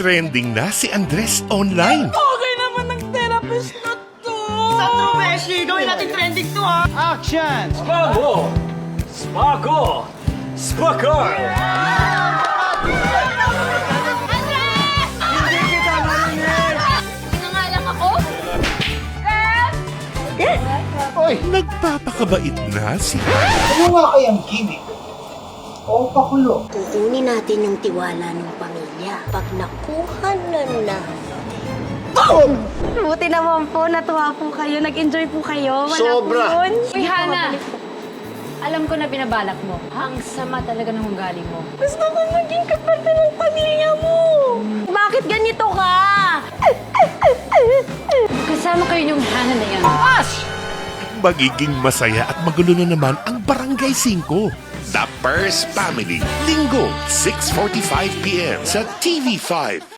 Trending na si Andres online. Okay naman ng therapist na to! Sa True Beshi, gawin natin trending to ha! Action! Spago! Spago! Spakar! Nangalang ako? Nagpapakabait na si Ano nga kayang gimmick? O pakulo? Kukunin natin yung tiwala ng pamilya. Pag nakuha na na. Buti naman po, natuwa po kayo. Nag-enjoy po kayo. Wala Sobra. po yun. Uy, Hana! Alam ko na binabalak mo. Ang sama talaga ng ugali mo. Gusto ko maging kapatid ng pamilya mo. Bakit ganito ka? Kasama kayo yung Hana na yan. magiging masaya at magulo na naman ang Barangay 5. The Purse Family. Linggo, 6.45pm sa TV5.